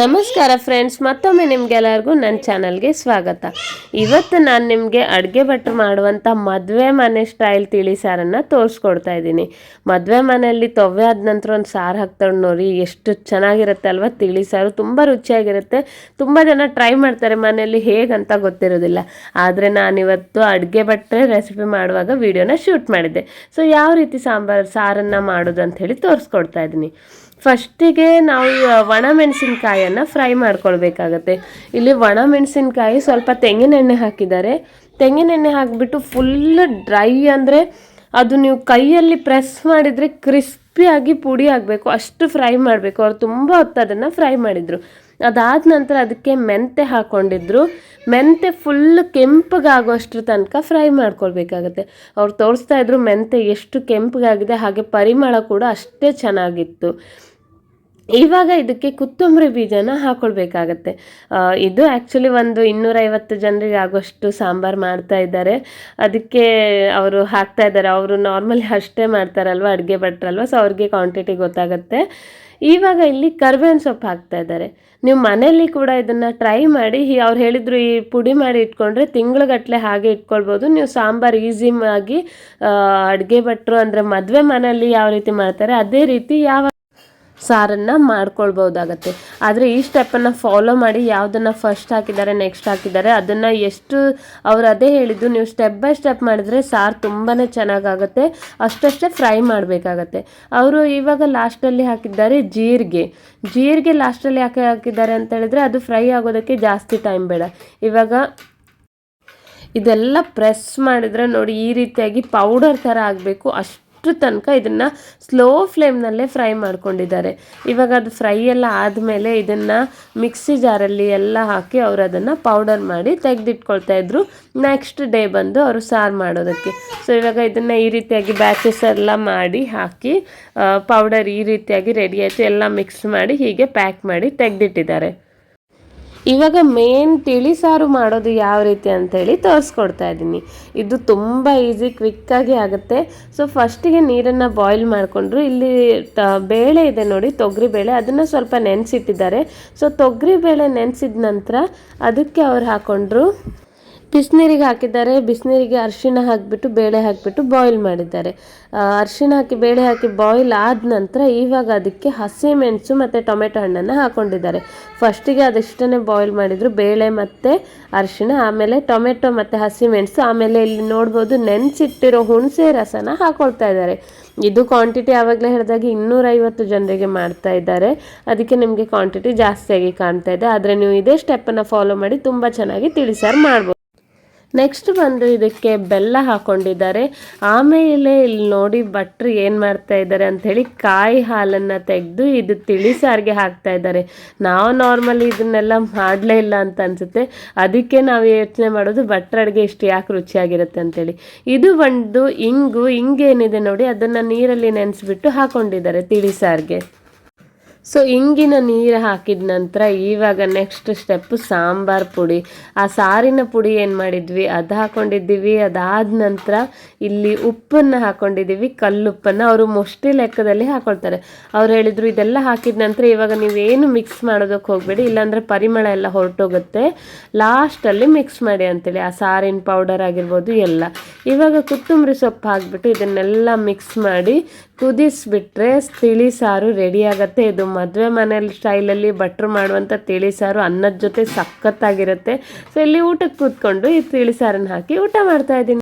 ನಮಸ್ಕಾರ ಫ್ರೆಂಡ್ಸ್ ಮತ್ತೊಮ್ಮೆ ನಿಮ್ಗೆಲ್ಲರಿಗೂ ನನ್ನ ಚಾನಲ್ಗೆ ಸ್ವಾಗತ. ಇವತ್ತು ನಾನು ನಿಮಗೆ ಅಡುಗೆ ಭಟ್ರು ಮಾಡುವಂಥ ಮದುವೆ ಮನೆ ಸ್ಟೈಲ್ ತಿಳಿ ಸಾರನ್ನು ತೋರಿಸ್ಕೊಡ್ತಾ ಇದ್ದೀನಿ. ಮದುವೆ ಮನೆಯಲ್ಲಿ ತೊವ್ವೆ ಆದ ನಂತರ ಒಂದು ಸಾರು ಹಾಕ್ತಾಳೆ ನೋಡಿ ಎಷ್ಟು ಚೆನ್ನಾಗಿರುತ್ತೆ ಅಲ್ವಾ? ತಿಳಿ ಸಾರು ತುಂಬ ರುಚಿಯಾಗಿರುತ್ತೆ. ತುಂಬ ಜನ ಟ್ರೈ ಮಾಡ್ತಾರೆ ಮನೆಯಲ್ಲಿ ಹೇಗಂತ ಗೊತ್ತಿರೋದಿಲ್ಲ. ಆದರೆ ನಾನಿವತ್ತು ಅಡುಗೆ ಭಟ್ರೆ ರೆಸಿಪಿ ಮಾಡುವಾಗ ವಿಡಿಯೋನ ಶೂಟ್ ಮಾಡಿದ್ದೆ. ಸೊ ಯಾವ ರೀತಿ ಸಾಂಬಾರು ಸಾರನ್ನು ಮಾಡೋದು ಅಂತ ಹೇಳಿ ತೋರಿಸ್ಕೊಡ್ತಾ ಇದ್ದೀನಿ. ಫಸ್ಟಿಗೆ ನಾವು ಒಣ ಮೆಣಸಿನ್ಕಾಯನ್ನು ಫ್ರೈ ಮಾಡ್ಕೊಳ್ಬೇಕಾಗತ್ತೆ. ಇಲ್ಲಿ ಒಣ ಮೆಣಸಿನ್ಕಾಯಿ ಸ್ವಲ್ಪ ತೆಂಗಿನೆಣ್ಣೆ ಹಾಕಿದ್ದಾರೆ. ತೆಂಗಿನೆಣ್ಣೆ ಹಾಕಿಬಿಟ್ಟು ಫುಲ್ ಡ್ರೈ ಅಂದರೆ ಅದು ನೀವು ಕೈಯಲ್ಲಿ ಪ್ರೆಸ್ ಮಾಡಿದರೆ ಕ್ರಿಸ್ಪಿಯಾಗಿ ಪುಡಿ ಆಗಬೇಕು. ಅಷ್ಟು ಫ್ರೈ ಮಾಡಬೇಕು. ಅವ್ರು ತುಂಬ ಹೊತ್ತು ಅದನ್ನು ಫ್ರೈ ಮಾಡಿದರು. ಅದಾದ ನಂತರ ಅದಕ್ಕೆ ಮೆಂತೆ ಹಾಕ್ಕೊಂಡಿದ್ರು ಮೆಂತೆ ಫುಲ್ ಕೆಂಪಗಾಗೋಷ್ಟ್ರ ತನಕ ಫ್ರೈ ಮಾಡ್ಕೊಳ್ಬೇಕಾಗತ್ತೆ. ಅವ್ರು ತೋರಿಸ್ತಾ ಇದ್ರು ಮೆಂತೆ ಎಷ್ಟು ಕೆಂಪಗಾಗಿದೆ, ಹಾಗೆ ಪರಿಮಳ ಕೂಡ ಅಷ್ಟೇ ಚೆನ್ನಾಗಿತ್ತು. ಇವಾಗ ಇದಕ್ಕೆ ಕೊತ್ತಂಬರಿ ಬೀಜನ ಹಾಕೊಳ್ಬೇಕಾಗತ್ತೆ. ಇದು ಆ್ಯಕ್ಚುಲಿ ಒಂದು ಇನ್ನೂರೈವತ್ತು ಜನರಿಗೆ ಆಗೋಷ್ಟು ಸಾಂಬಾರು ಮಾಡ್ತಾ ಇದ್ದಾರೆ. ಅದಕ್ಕೆ ಅವರು ಹಾಕ್ತಾ ಇದ್ದಾರೆ. ಅವರು ನಾರ್ಮಲಿ ಅಷ್ಟೇ ಮಾಡ್ತಾರಲ್ವ, ಅಡುಗೆ ಭಟ್ರಲ್ವ? ಸೊ ಅವ್ರಿಗೆ ಕ್ವಾಂಟಿಟಿ ಗೊತ್ತಾಗುತ್ತೆ. ಇವಾಗ ಇಲ್ಲಿ ಕರ್ಬೇವಿನ ಸೊಪ್ಪು ಹಾಕ್ತಾ ಇದ್ದಾರೆ. ನೀವು ಮನೆಯಲ್ಲಿ ಕೂಡ ಇದನ್ನು ಟ್ರೈ ಮಾಡಿ ಅವ್ರು ಹೇಳಿದ್ರು ಈ ಪುಡಿ ಮಾಡಿ ಇಟ್ಕೊಂಡ್ರೆ ತಿಂಗಳುಗಟ್ಟಲೆ ಹಾಗೆ ಇಟ್ಕೊಳ್ಬೋದು. ನೀವು ಸಾಂಬಾರು ಈಸಿ ಆಗಿ ಅಡುಗೆ ಭಟ್ರು ಅಂದರೆ ಮದುವೆ ಮನೆಯಲ್ಲಿ ಯಾವ ರೀತಿ ಮಾಡ್ತಾರೆ, ಅದೇ ರೀತಿ ಯಾವ ಸಾರನ್ನು ಮಾಡ್ಕೊಳ್ಬೋದಾಗತ್ತೆ. ಆದರೆ ಈ ಸ್ಟೆಪ್ಪನ್ನು ಫಾಲೋ ಮಾಡಿ ಯಾವುದನ್ನು ಫಸ್ಟ್ ಹಾಕಿದ್ದಾರೆ ನೆಕ್ಸ್ಟ್ ಹಾಕಿದ್ದಾರೆ, ಅದನ್ನು ಎಷ್ಟು ಅವ್ರು ಅದೇ ಹೇಳಿದ್ದು, ನೀವು ಸ್ಟೆಪ್ ಬೈ ಸ್ಟೆಪ್ ಮಾಡಿದರೆ ಸಾರು ತುಂಬಾ ಚೆನ್ನಾಗಾಗುತ್ತೆ. ಅಷ್ಟಷ್ಟೇ ಫ್ರೈ ಮಾಡಬೇಕಾಗತ್ತೆ. ಅವರು ಇವಾಗ ಲಾಸ್ಟಲ್ಲಿ ಹಾಕಿದ್ದಾರೆ ಜೀರಿಗೆ. ಜೀರಿಗೆ ಲಾಸ್ಟಲ್ಲಿ ಯಾಕೆ ಹಾಕಿದ್ದಾರೆ ಅಂತ ಹೇಳಿದ್ರೆ ಅದು ಫ್ರೈ ಆಗೋದಕ್ಕೆ ಜಾಸ್ತಿ ಟೈಮ್ ಬೇಡ. ಇವಾಗ ಇದೆಲ್ಲ ಪ್ರೆಸ್ ಮಾಡಿದರೆ ನೋಡಿ ಈ ರೀತಿಯಾಗಿ ಪೌಡರ್ ಥರ ಆಗಬೇಕು. ಅಷ್ಟು ತನಕ ಇದನ್ನು ಸ್ಲೋ ಫ್ಲೇಮ್ನಲ್ಲೇ ಫ್ರೈ ಮಾಡ್ಕೊಂಡಿದ್ದಾರೆ. ಇವಾಗ ಅದು ಫ್ರೈ ಎಲ್ಲ ಆದಮೇಲೆ ಇದನ್ನು ಮಿಕ್ಸಿ ಜಾರಲ್ಲಿ ಎಲ್ಲ ಹಾಕಿ ಅವರು ಅದನ್ನು ಪೌಡರ್ ಮಾಡಿ ತೆಗೆದಿಟ್ಕೊಳ್ತಾ ಇದ್ರು. ನೆಕ್ಸ್ಟ್ ಡೇ ಬಂದು ಅವರು ಸಾರು ಮಾಡೋದಕ್ಕೆ. ಸೊ ಇವಾಗ ಇದನ್ನು ಈ ರೀತಿಯಾಗಿ ಬ್ಯಾಚಸ್ ಎಲ್ಲ ಮಾಡಿ ಹಾಕಿ ಪೌಡರ್ ಈ ರೀತಿಯಾಗಿ ರೆಡಿ ಆಯಿತು. ಎಲ್ಲ ಮಿಕ್ಸ್ ಮಾಡಿ ಹೀಗೆ ಪ್ಯಾಕ್ ಮಾಡಿ ತೆಗೆದಿಟ್ಟಿದ್ದಾರೆ. ಇವಾಗ ಮೇನ್ ತಿಳಿ ಸಾರು ಮಾಡೋದು ಯಾವ ರೀತಿ ಅಂತೇಳಿ ತೋರಿಸ್ಕೊಡ್ತಾ ಇದ್ದೀನಿ. ಇದು ತುಂಬ ಈಸಿ ಕ್ವಿಕ್ಕಾಗಿ ಆಗುತ್ತೆ. ಸೊ ಫಸ್ಟಿಗೆ ನೀರನ್ನು ಬಾಯ್ಲ್ ಮಾಡಿಕೊಂಡ್ರು ಇಲ್ಲಿ ಬೇಳೆ ಇದೆ ನೋಡಿ, ತೊಗರಿ ಬೇಳೆ. ಅದನ್ನು ಸ್ವಲ್ಪ ನೆನೆಸಿಟ್ಟಿದ್ದಾರೆ. ಸೊ ತೊಗರಿ ಬೇಳೆ ನೆನೆಸಿದ ನಂತರ ಅದಕ್ಕೆ ಅವ್ರು ಹಾಕೊಂಡ್ರು ಬಿಸಿನೀರಿಗೆ ಹಾಕಿದ್ದಾರೆ. ಬಿಸಿನೀರಿಗೆ ಅರಿಶಿಣ ಹಾಕಿಬಿಟ್ಟು, ಬೇಳೆ ಹಾಕಿಬಿಟ್ಟು ಬಾಯ್ಲ್ ಮಾಡಿದ್ದಾರೆ. ಅರಿಶಿಣ ಹಾಕಿ, ಬೇಳೆ ಹಾಕಿ ಬಾಯ್ಲ್ ಆದ ನಂತರ ಇವಾಗ ಅದಕ್ಕೆ ಹಸಿಮೆಣಸು ಮತ್ತು ಟೊಮೆಟೊ ಹಣ್ಣನ್ನು ಹಾಕೊಂಡಿದ್ದಾರೆ. ಫಸ್ಟಿಗೆ ಅದಷ್ಟನ್ನೇ ಬಾಯ್ಲ್ ಮಾಡಿದರು, ಬೇಳೆ ಮತ್ತು ಅರಿಶಿಣ, ಆಮೇಲೆ ಟೊಮೆಟೊ ಮತ್ತು ಹಸಿಮೆಣಸು ಆಮೇಲೆ ಇಲ್ಲಿ ನೋಡ್ಬೋದು ನೆನೆಸಿಟ್ಟಿರೋ ಹುಣಸೆ ರಸನ ಹಾಕೊಳ್ತಾ ಇದ್ದಾರೆ. ಇದು ಕ್ವಾಂಟಿಟಿ ಆವಾಗಲೇ ಹೇಳಿದಾಗ ಇನ್ನೂರೈವತ್ತು ಜನರಿಗೆ ಮಾಡ್ತಾ ಇದ್ದಾರೆ. ಅದಕ್ಕೆ ನಿಮಗೆ ಕ್ವಾಂಟಿಟಿ ಜಾಸ್ತಿಯಾಗಿ ಕಾಣ್ತಾ ಇದೆ. ಆದರೆ ನೀವು ಇದೇ ಸ್ಟೆಪ್ಪನ್ನು ಫಾಲೋ ಮಾಡಿ, ತುಂಬ ಚೆನ್ನಾಗಿ ತಿಳಿಸಾರು ಮಾಡ್ಬೋದು. ನೆಕ್ಸ್ಟ್ ಬಂದು ಇದಕ್ಕೆ ಬೆಲ್ಲ ಹಾಕೊಂಡಿದ್ದಾರೆ. ಆಮೇಲೆ ಇಲ್ಲಿ ನೋಡಿ ಭಟ್ರು ಏನು ಮಾಡ್ತಾ ಇದ್ದಾರೆ ಅಂಥೇಳಿ ಕಾಯಿ ಹಾಲನ್ನು ತೆಗೆದು ಇದು ತಿಳಿ ಸಾರಿಗೆ ಹಾಕ್ತಾ ಇದ್ದಾರೆ. ನಾವು ನಾರ್ಮಲಿ ಇದನ್ನೆಲ್ಲ ಮಾಡಲೇ ಇಲ್ಲ ಅಂತ ಅನಿಸುತ್ತೆ. ಅದಕ್ಕೆ ನಾವು ಯೋಚನೆ ಮಾಡೋದು ಭಟ್ರ ಅಡುಗೆ ಇಷ್ಟು ಯಾಕೆ ರುಚಿಯಾಗಿರುತ್ತೆ ಅಂತೇಳಿ ಇದು ಒಂದು ಇಂಗು, ಇಂಗೇನಿದೆ ನೋಡಿ, ಅದನ್ನು ನೀರಲ್ಲಿ ನೆನೆಸ್ಬಿಟ್ಟು ಹಾಕೊಂಡಿದ್ದಾರೆ ತಿಳಿ ಸಾರಿಗೆ. ಸೊ ಇಂಗಿನ ನೀರು ಹಾಕಿದ ನಂತರ ಇವಾಗ ನೆಕ್ಸ್ಟ್ ಸ್ಟೆಪ್ ಸಾಂಬಾರ್ ಪುಡಿ. ಆ ಸಾರಿನ ಪುಡಿ ಏನು ಮಾಡಿದ್ವಿ? ಅದು ಹಾಕೊಂಡಿದ್ದೀವಿ. ಅದಾದ ನಂತರ ಇಲ್ಲಿ ಉಪ್ಪನ್ನು ಹಾಕೊಂಡಿದ್ದೀವಿ. ಕಲ್ಲುಪ್ಪನ್ನು ಅವರು ಮುಷ್ಟಿ ಲೆಕ್ಕದಲ್ಲಿ ಹಾಕೊಳ್ತಾರೆ. ಅವ್ರು ಹೇಳಿದರು ಇದೆಲ್ಲ ಹಾಕಿದ ನಂತರ ಇವಾಗ ನೀವೇನು ಮಿಕ್ಸ್ ಮಾಡೋದಕ್ಕೆ ಹೋಗಬೇಡಿ. ಇಲ್ಲಾಂದರೆ ಪರಿಮಳ ಎಲ್ಲ ಹೊರಟೋಗುತ್ತೆ. ಲಾಸ್ಟಲ್ಲಿ ಮಿಕ್ಸ್ ಮಾಡಿ ಅಂತೇಳಿ. ಆ ಸಾರಿನ ಪೌಡರ್ ಆಗಿರ್ಬೋದು ಎಲ್ಲ. ಇವಾಗ ಕೊತ್ತಂಬರಿ ಸೊಪ್ಪು ಹಾಕ್ಬಿಟ್ಟು ಇದನ್ನೆಲ್ಲ ಮಿಕ್ಸ್ ಮಾಡಿ ಕುದಿಸ್ಬಿಟ್ರೆ ತಿಳಿ ಸಾರು ರೆಡಿ ಆಗುತ್ತೆ. ಇದು ಮದುವೆ ಮನೇಲಿ ಸ್ಟೈಲಲ್ಲಿ ಭಟ್ರು ಮಾಡುವಂಥ ತಿಳಿ ಸಾರು ಅನ್ನದ ಜೊತೆ ಸಖತ್ತಾಗಿರುತ್ತೆ. ಸೊ ಇಲ್ಲಿ ಊಟಕ್ಕೆ ಕೂತ್ಕೊಂಡು ಈ ತಿಳಿ ಸಾರನ್ನ ಹಾಕಿ ಊಟ ಮಾಡ್ತಾ ಇದ್ದೀನಿ.